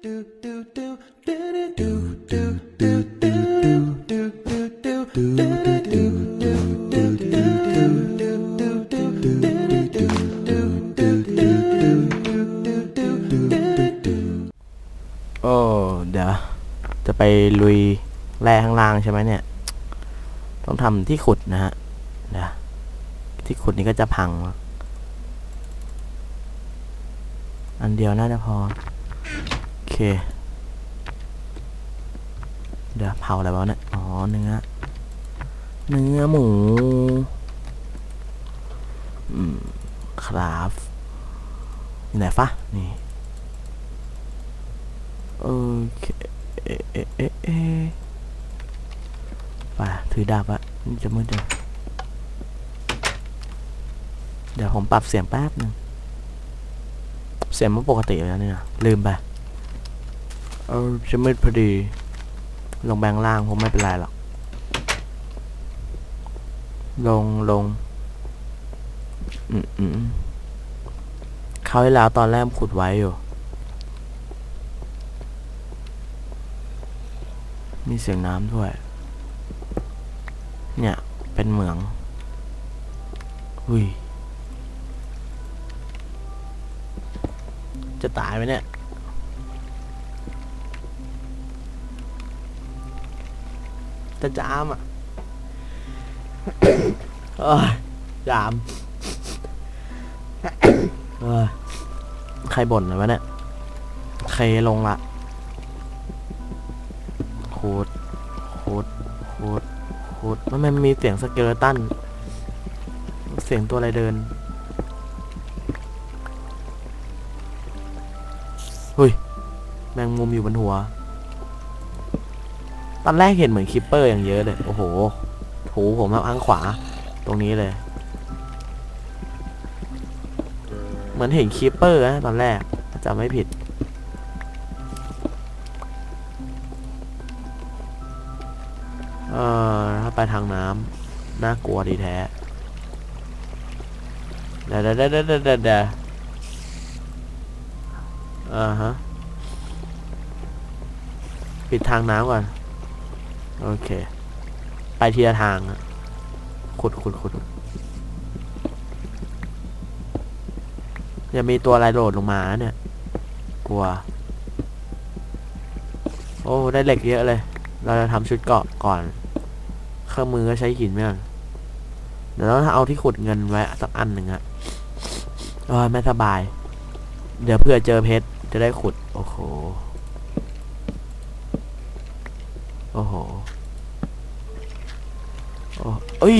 โอ้เดี๋ยวจะไปลุยแร่ข้างล่างใช่ไหมเนี่ย ต้องทำที่ขุดนะฮะเดี๋ยวที่ขุดนี้ก็จะพัง อันเดียวน่าจะพอ เคเดี๋ยวเผาอะไรวะเนี่ย อ๋อ เนื้อ เนื้อหมูอืมครับอยู่ไหนฟะ นี่โอเคเอ๊ะเอ๊ะเอ๊ะเอ๊ะไปถือดาบอะจะมืดเลยเดี๋ยวผมปรับเสียงแป๊บหนึ่งเสียงมันปกติแล้วเนี่ยลืมไป เออจะมืดพอดี ลงแบงล่างผมไม่เป็นไรหรอก ลงลง อืมอืมคราวที่แล้วตอนแรกขุดไว้อยู่ มีเสียงน้ำด้วย เนี่ย เป็นเหมือง อุ้ย จะตายไหมเนี่ย จะจามอะเอ้ยจามเอ้ยใครบ่นเลยวะเนี่ย ใครลงละโคตรโคตรโคตรโคตรมันมีเสียงสเกเลตัน เสียงตัวอะไรเดินเฮ้ย แมงมุมอยู่บนหัว อนแรกเห็นเหมือนคิปเปอร์อย่างเยอะเลย โอ้โหถูผมครับข้างขวา ตรงนี้เลย เหมือนเห็นคิปเปอร์นะตอนแรกจำไม่ผิด เออถ้าไปทางน้ำน่ากลัวดีแท้เดี๋ยวเดเดเดเดเดอ่าฮะ ปิดทางน้ำก่อน โอเค ไปทีละทางอะขุดขุดขุดจะมีตัวอะไรโหลดลงมาเนี่ย กลัว โอ้ ได้เหล็กเยอะเลย เราจะทำชุดเกาะก่อน เครื่องมือก็ใช้หินไม่ก่อนเดี๋ยวเราเอาที่ขุดเงินไว้สักอันหนึ่งอะโอ้ยไม่สบาย เดี๋ยวเผื่อเจอเพชรจะได้ขุด โอ้โห โอ้โหโอ้เอ้ย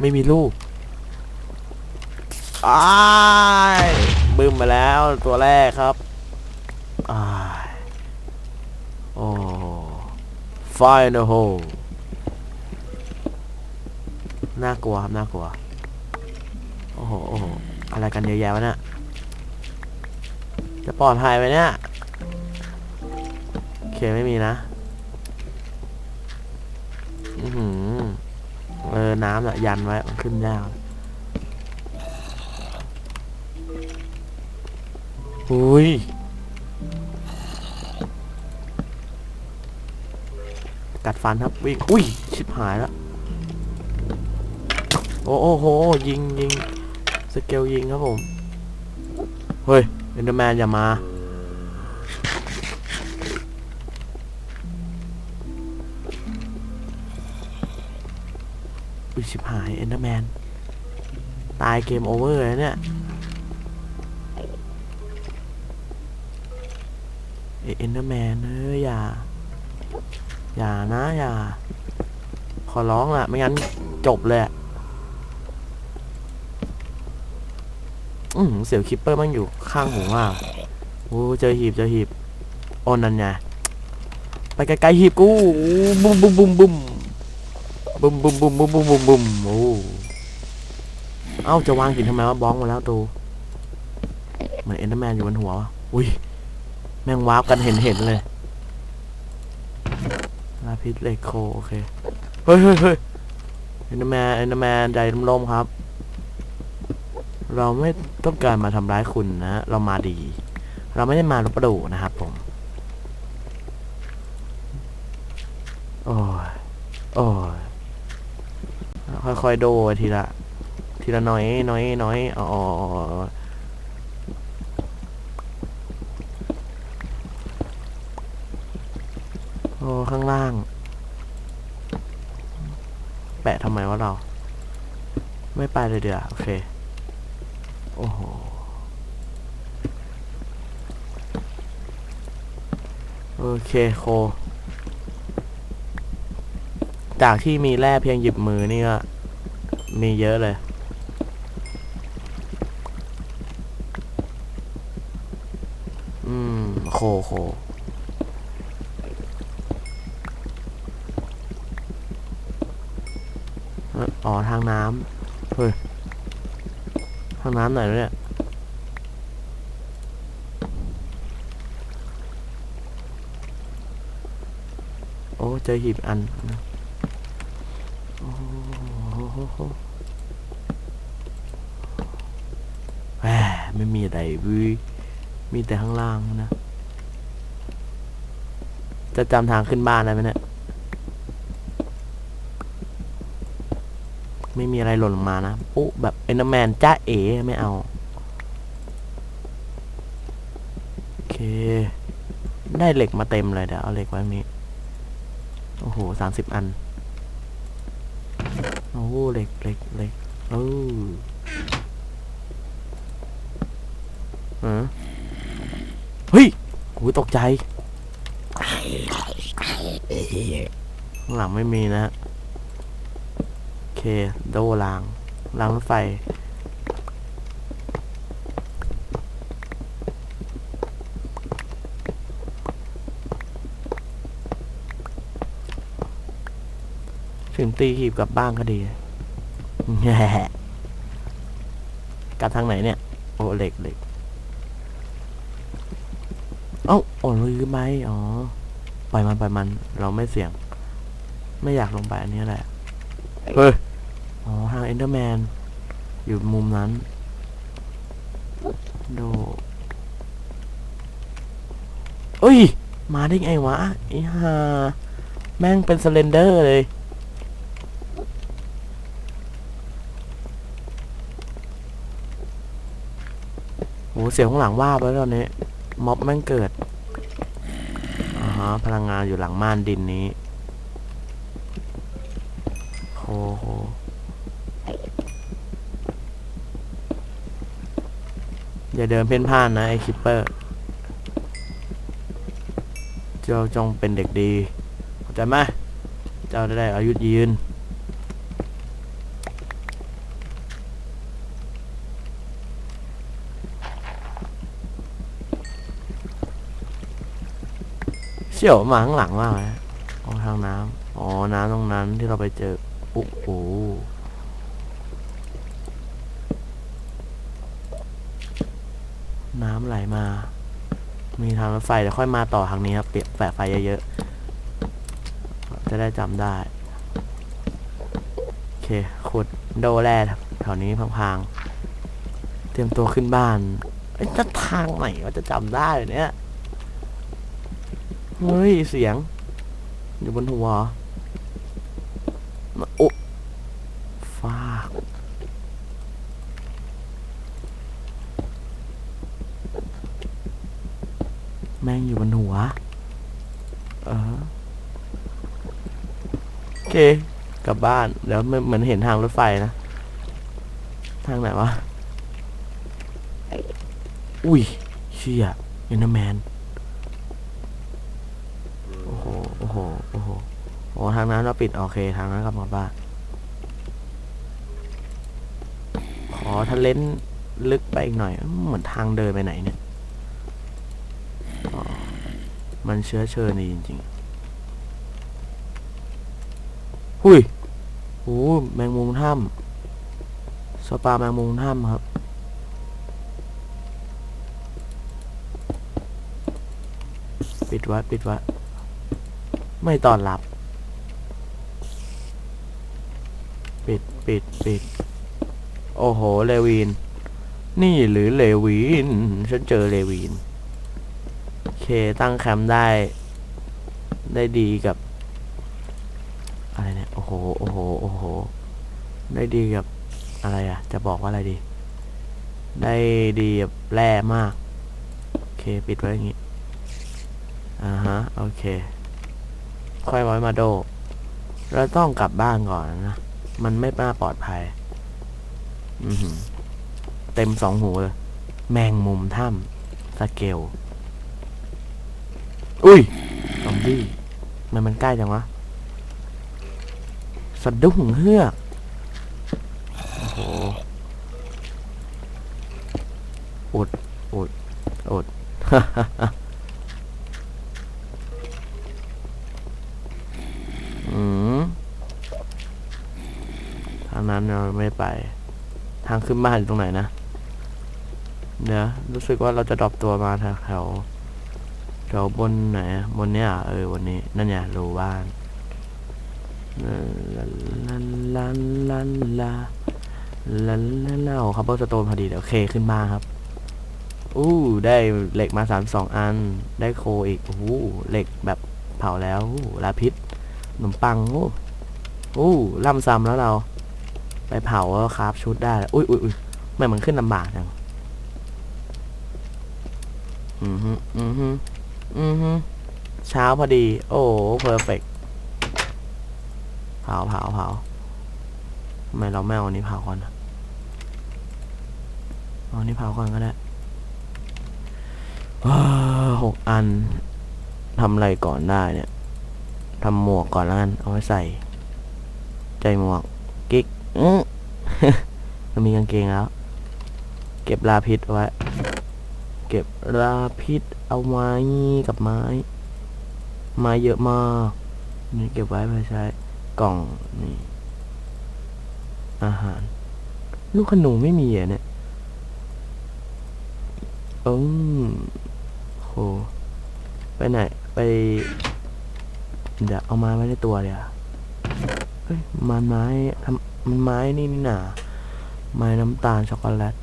ไม่มีลูกอ้ายบึ้มมาแล้วตัวแรกครับอ้ายโอ้ final hole น่ากลัวครับน่ากลัว โอ้โหโอ้โหอะไรกันเยอะแยะวะเนี่ยจะปลอดภัยไหมเนี่ย เคไม่มีนะอือเออ น้ำอะยันไว้มันขึ้นยากอุ้ยกัดฟันครับวิ่งอุ้ย ชิบหายแล้วโอ้โอ้โห ยิงยิงสเกลยิงครับผม เฮ้ยเอนเดอร์แมนอย่ามา ยชิบหายเอ็นเดอร์แมน ตายเกมโอเวอร์เลยเนี่ยเอ็นเดอร์แมนเอ้ยอย่า อย่านะ อย่า ขอร้องล่ะ ไม่งั้นจบเลยอะอืมเสียวคิปเปอร์มันอยู่ข้างหูอะโอ้เจอหีบเจอหีบโอ้นั่นไงไปไกลๆหีบกูบุ้มบุ้มบุ้มบุ้ม บุ้มบุ้มบุ้มบุ้มบุ้มบุ้มบุ้มโอ้เอ้าจะวางหินทำไมวะบ้องมาแล้วตูเหมือนเอ็นเดอร์แมนอยู่บนหัววะอุ้ยแม่งว้าร์ปกันเห็นเห็นเลยลาพิษเหล็กโคโอเคเฮ้ยเฮ้ยเฮ้ยเอ็นเดอร์แมนเอ็นเดอร์แมนใจร่มๆครับ เราไม่ต้องการมาทำร้ายคุณนะ เรามาดี เราไม่ได้มาลบประดูนะครับผมโอ้ยโอ้ย ค่อยๆโดทีละ ทีละน้อยน้อยน้อยอ๋อโอ้ข้างล่าง แปะทำไมวะเรา ไม่ไปเลยเดี๋ยวโอเค โอ้โหโอเคโค จากที่มีแร่เพียงหยิบมือนี่ก็มีเยอะเลย อืม โคโคเอ้ยอ๋อ ทางน้ำเฮ้ย ทางน้ำไหนเนี่ยโอ้เจอหีบอันนะ แหมไม่มีอะไรวิมีแต่ข้างล่างนะ จะจำทางขึ้นบ้านได้ไหมเนี่ย ไม่มีอะไรหล่นลงมานะปุ๊แบบเอ็นเดอร์แมนจ้าเอ๋ไม่เอา โอเค ได้เหล็กมาเต็มเลยเดี๋ยวเอาเหล็กไว้นี้ โอ้โหสามสิบอัน อ้เหล็กเหล็กเหล็กเออฮะเฮ้ยหูตกใจข้างหลังไม่มีนะฮะโอเค โดรางรางรถไฟ ถึงตีหีบกลับบ้านก็ดีแง่กลับทางไหนเนี่ย โอ้เหล็กเหล็กเอ้าโอ้ลืมไหมอ๋อ ปล่อยมันปล่อยมัน เราไม่เสี่ยง ไม่อยากลงไปอันนี้แหละ เฮ้ย อ๋อทางเอนเดอร์แมน อยู่มุมนั้น โดเอ้ย มาได้ไงวะไอ้ห่าแม่งเป็นสเลนเดอร์เลย หเสียงข้างหลังว่าไปแล้วตอนนี้ม็อบแม่งเกิดอ่าฮะพลังงานอยู่หลังม่านดินนี้โหโหอย่าเดินเพ่นพ่านนะไอคิปเปอร์เจ้าจงเป็นเด็กดีเข้าใจไหมเจ้าจะได้อายุยืน เชี่ยวมาข้างหลังมากเลยอ๋อทางน้ำอ๋อ น้ำตรงนั้นที่เราไปเจอโอ้โหน้ำไหลมา มีทางรถไฟเดี๋ยวค่อยมาต่อทางนี้ครับ เปียกแปะไฟเยอะๆ จะได้จำได้ โอเค ขุดโดแร่แถวนี้พังๆ เตรียมตัวขึ้นบ้านเอ้จะทางไหนว่าจะจำได้เนี่ย เฮ้ย เสียง อยู่บนหัวมาโอ้ฟาแม่งอยู่บนหัว เออโอเค กลับบ้านเดี๋ยวเหมือนเหมือนเห็นทางรถไฟนะ ทางไหนวะ อุ้ยเชี่ยเอ็นเดอร์แมน โอ้โห โอ้โหโอ้โหโอ้ทางนั้นเราปิด โอเค ทางนั้นกลับมาบ้านขอทะเลนลึกไปอีกหน่อย เหมือนทางเดินไปไหนเนี่ย มันเชื้อเชิญดีจริงๆ หุยโอ้แมงมุมถ้ำสปาแมงมุมถ้ำครับปิดไว้ปิดไว้ ไม่ต้อนรับ ปิดปิดปิด โอ้โห เลวีนนี่หรือเลวีนฉันเจอเลวีนเค ตั้งแคมป์ได้ ได้ดีกับ อะไรเนี่ย โอ้โห โอ้โห โอ้โห ได้ดีกับ อะไรอะจะบอกว่าอะไรดี ได้ดีกับแร่มาก โอเค ปิดไว้อย่างงี้ อ่าฮะ โอเค ค่อยไว้มาโด เราต้องกลับบ้านก่อนนะ มันไม่น่าปลอดภัย อืเต็มสองหูเลย แมงมุมถ้ำสเกล อุ้ยซอมบี้ มันมันใกล้จังวะ สะดุ้งเฮือกโอ้โหอดอดอด นั้นเราไม่ไป ทางขึ้นบ้านอยู่ตรงไหนนะเดี๋ยวรู้สึกว่าเราจะดรอปตัวมาแถวแถวบนไหนบนเนี้ยเออวันนี้ นั่นเนี่ยรูบ้านลันลันลันลาลันลันลาโอ้ครับเบอร์สโตนพอดีเดี๋ยวเคขึ้นมาครับอู้ได้เหล็กมาสามสองอัน ได้โคอีกโอ้เหล็กแบบเผาแล้วลาพิษขนมปังโอ้โอ้ล่ำซ้ำแล้วเรา ไปเผาแล้วคราฟชุดได้แล้วอุ้ยอุ้ยอุ้ยไมมันขึ้นลำบากจังอือฮึอือฮึอือฮึเช้าพอดี โอ้เพอร์เฟกเผาเผาเผาทำไมเราไม่เอาอันนี้เผาก่อนอะเอาอันนี้เผาก่อนก็ได้ว้าวหกอันทำอะไรก่อนได้เนี่ยทำหมวกก่อนแล้วกันเอาไว้ใส่ ใจหมวก กิ๊ก อื้อเรามีกางเกงแล้ว เก็บลาพิษเอาไว้ เก็บลาพิษเอาไว้กับไม้ ไม้เยอะมากนี่เก็บไว้เพื่อใช้กล่องนี่ อาหาร ลูกขนูไม่มีอะเนี่ยอืมโหไปไหน ไป เดี๋ยวเอามาไว้ในตัวเดี๋ยวเฮ้ยมันไม้ทำ มันไม้นี่นี่หนาไม้น้ำตาลช็อกโกแลต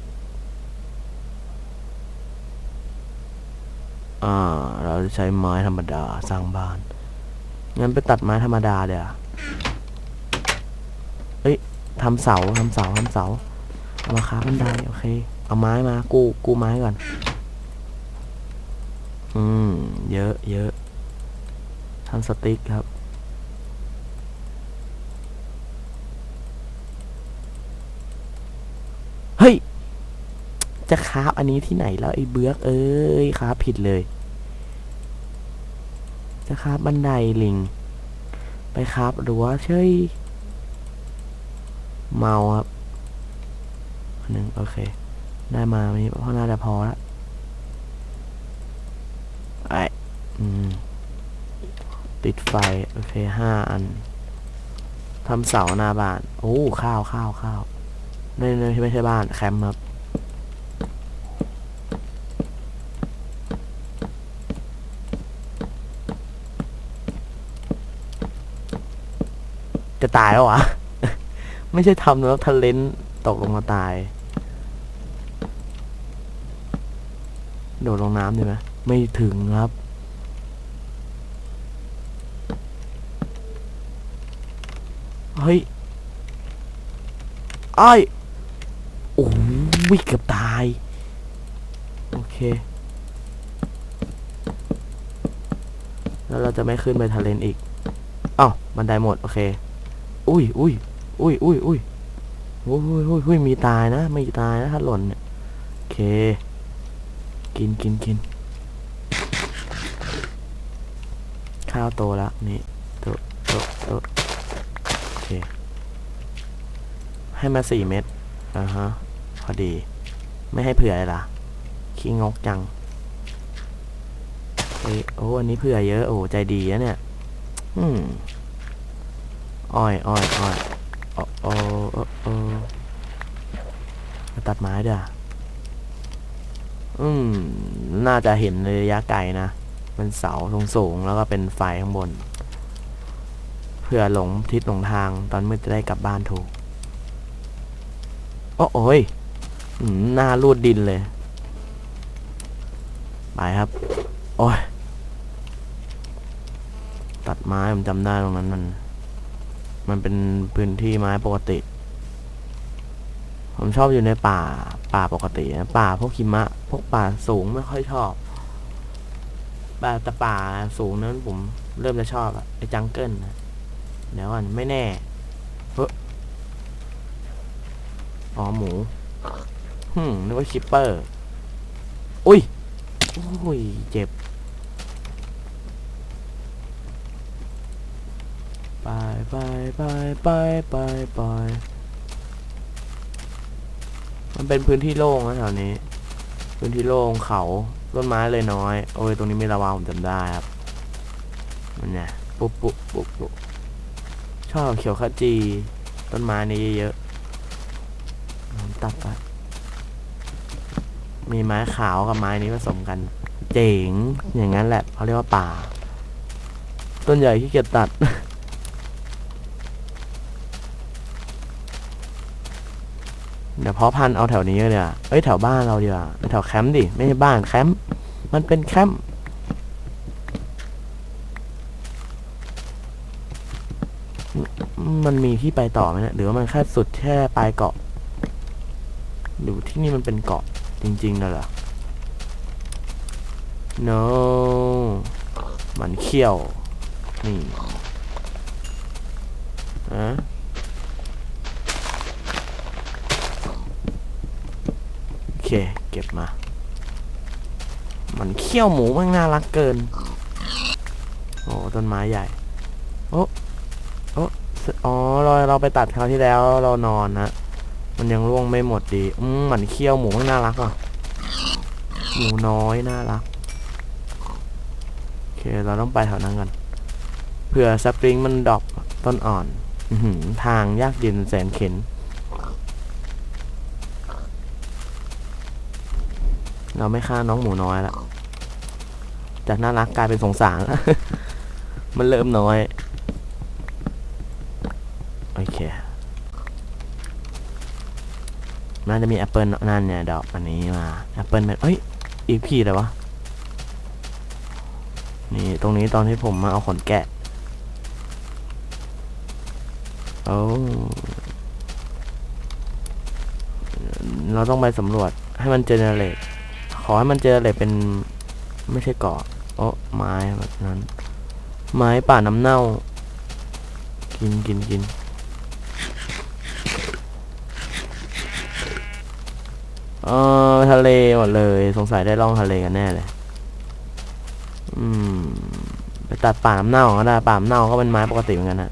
อ่า เราจะใช้ไม้ธรรมดาสร้างบ้าน งั้นไปตัดไม้ธรรมดาเดี๋ยวเอ้ยทำเสาทำเสาทำเสา เอามาค้าบันไดโอเค เอาไม้มา กูกูไม้ก่อน อืม เยอะเยอะทำสติ๊กครับ เฮ้ย จะคาฟอันนี้ที่ไหนแล้วไอ้เบื้อกเอ้ยคาฟผิดเลย จะคาฟบันไดลิง ไปคาฟรั้วเฉยเมาครับหนึ่งโอเค ได้มามีเพราะน่าจะพอละไออืม ติดไฟ โอเคห้าอันทำเสาหน้าบ้าน โอ้ ข้าวข้าวข้าวไม่ไม่ใช่บ้าน แคมป์ครับ ตายแล้ววะ ไม่ใช่ทำแล้วทะเลนตกลงมาตาย โดดลงน้ำดีไหมไม่ถึงครับ เฮ้ยไอ้ายโอ้ยเกือบตาย โอเค แล้วเราจะไม่ขึ้นไปทะเลนอีกอ้าวบันได้หมด โอเค อุ้ยอุ้ยอุ้ยอุ้ยอุ้ยโอ้ยโอ้ยโอ้ยมีตายนะ ไม่ตายนะถ้าหล่นเนี่ยโอเค กินกินกินข้าวโตแล้วนี่โตโตโตโอเค ให้มาสี่เม็ดอ่าฮะพอดี ไม่ให้เผื่อเลยล่ะขี้งกจังเอ้โอ้อันนี้เผื่อเยอะ โอ้ใจดีนะเนี่ย อืม อ้อยอ้อยอ้อยโอ้โอ้โอ้มาตัดไม้เด้ออืม น่าจะเห็นระยะไกลนะเป็นเสาสูงๆ แล้วก็เป็นไฟข้างบน เพื่อหลงทิศหลงทางตอนมืดจะได้กลับบ้านถูก โอ้โอ้ยหน้ารูดดินเลย ไปครับ โอ้ย ตัดไม้ผมจำได้ตรงนั้นมัน มันเป็นพื้นที่ไม้ปกติ ผมชอบอยู่ในป่าป่าปกตินะป่าพวกหิมะ พวกป่าสูงไม่ค่อยชอบป่าแต่ป่าสูงนั้นผมเริ่มจะชอบอะไอ้จังเกิลนะเดี๋ยวก่อนไม่แน่เฮ้ออ๋อหมูฮึมนึกว่าคิปเปอร์ อุ้ยอุ้ยเจ็บ ไปไปไปไปไปไปมันเป็นพื้นที่โล่งนะแถวนี้ พื้นที่โล่งเขาต้นไม้เลยน้อย โอ้ยตรงนี้มีระวางผมจำได้ครับมันเนี่ยปุ๊บปุ๊บปุ๊บปุ๊บชอบเขียวขจี ต้นไม้นี้เยอะๆตัดไปมีไม้ขาวกับไม้นี้ผสมกัน เจ๋งอย่างนั้นแหละเขาเรียกว่าป่า ต้นใหญ่ที่เกียจตัด เดี๋ยวเพาะพันธุ์เอาแถวนี้เดี๋ยวาเอ้ยแถวบ้านเราดีกว่าแถวแคมป์ดิ ไม่ใช่บ้านแคมป์ มันเป็นแคมป์ มันมีที่ไปต่อไหมเนะหรือว่ามันแค่สุดแค่ปลายเกาะ หรือที่นี่มันเป็นเกาะจริงๆนะเหรอ no มันเขี้ยว นี่อะโอ เค เก็บมา มันเขี้ยวหมูมันน่ารักเกิน โอ้ต้นไม้ใหญ่ โอ้โอ้อ๋อเราเราไปตัดคราวที่แล้วเรานอนนะมันยังร่วงไม่หมดดี อืมมันเขี้ยวหมูมันน่ารักอะ หมูน้อยน่ารัก โอเค เราต้องไปแถวนั้นกัน เผื่อสปริงมันดรอปต้นอ่อนอืทางยากเย็นแสนเข็น เราไม่ฆ่าน้องหมูน้อยละจากน่ารักกลายเป็นสงสารแล้วมันเริ่มน้อย โอเคน่าจะมีแอปเปิลนั่นเนี่ยดอกอันนี้มาแอปเปิลเป็นเอ้ย อีพีอะไรวะ นี่ตรงนี้ตอนที่ผมมาเอาขนแกะโอ้เราต้องไปสำรวจให้มันเจเนเรต อให้มันเจเนเรเป็นไม่ใช่เกาะโอ้ไม้แบบนั้น ไม้ป่าน้ำเน่า กินกินกินเออทะเลหมดเลย สงสัยได้ล่องทะเลกันแน่เลย อืม ไปตัดป่าน้ำเน่าก็ได้ป่าน้ำเน่าก็เป็นไม้ปกติเหมือนกันนะ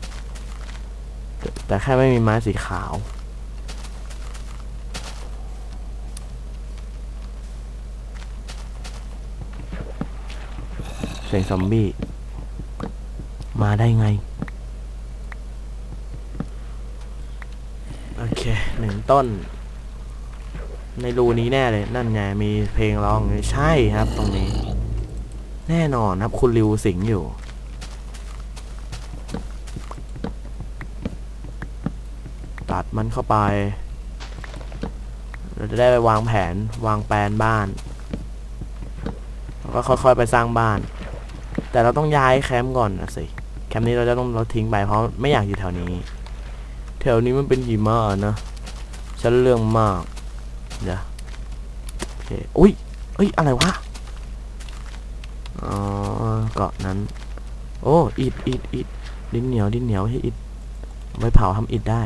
แต่แค่ไม่มีไม้สีขาว สียงซอมบี้ มาได้ไง โอเคหนึ่งต้น ในรูนี้แน่เลย นั่นไง มีเพลงร้องใช่ครับตรงนี้ แน่นอนครับคุณริวสิงอยู่ตัดมันเข้าไป เราจะได้ไปวางแผนวางแปลนบ้าน แล้วก็ค่อยๆไปสร้างบ้าน แต่เราต้องย้ายแคมป์ก่อนนะสิแคมป์นี้เราจะต้องเราทิ้งไปเพราะไม่อยากอยู่แถวนี้ แถวนี้มันเป็นหิมะนะฉันเรื่องมากเดี๋ยวโอเคอุ้ยเอ้ยอะไรวะอ๋อเกาะนั้น โอ้อิดอิดอิดดินเหนียวดินเหนียวให้อิดไว้เผาทำอิดได้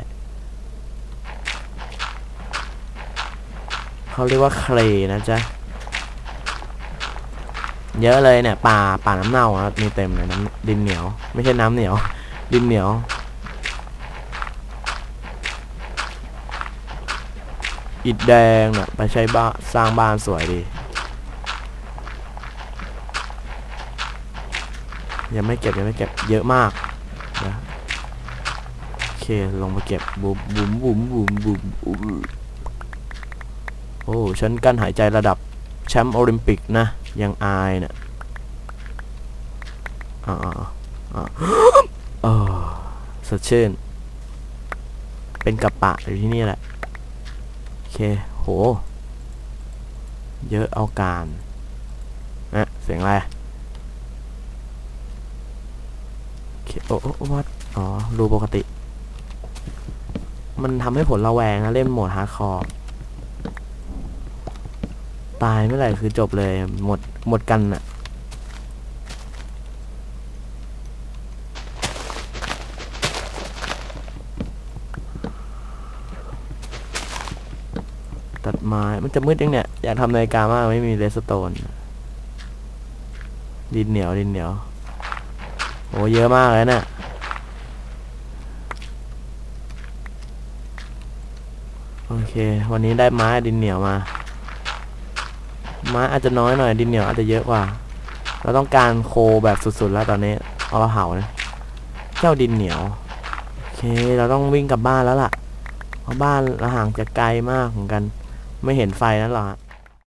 เขาเรียกว่าเคลนะจ๊ะ เยอะเลยเนี่ยป่าป่าน้ำเน่าครับมีเต็มเลยน้ำดินเหนียว ไม่ใช่น้ำเหนียว ดินเหนียว อิฐแดงน่ะไปใช้บ้านสร้างบ้านสวยดี ยังไม่เก็บยังไม่เก็บเยอะมากนะโอเคลงมาเก็บบุ๋มบุ๋มบุ๋มบุ๋มบุ๋มบุ๋มโอ้ฉันกั้นหายใจระดับแชมป์โอลิมปิกนะ ยังอายเนี่ยอ่าอ่าอ่าเออสดชื่น เป็นกระปะอยู่ที่นี่แหละ โอเค โห เยอะเอาการนะเสียงอะไรโอ้โอ้วัดอ๋อ รูปกติ มันทำให้ผลระแวงนะ เล่นโหมดฮาร์ดคอร์ ตายเมื่อไหร่คือจบเลยหมดหมดกันอะตัดไม้มันจะมืดยังเนี่ย อยากทำนาฬิกามากไม่มีเลสโตน ดินเหนียวดินเหนียวโอ้เยอะมากเลยเนี่ยโอเค วันนี้ได้ไม้ดินเหนียวมา ไม้อาจจะน้อยหน่อยดินเหนียวอาจจะเยอะกว่า เราต้องการโคแบบสุดๆแล้วตอนนี้ เอาเราเผานะเจ้าดินเหนียวโอเค เราต้องวิ่งกลับบ้านแล้วล่ะ เพราะบ้านเราห่างจากไกลมากเหมือนกัน ไม่เห็นไฟนั่นหรอก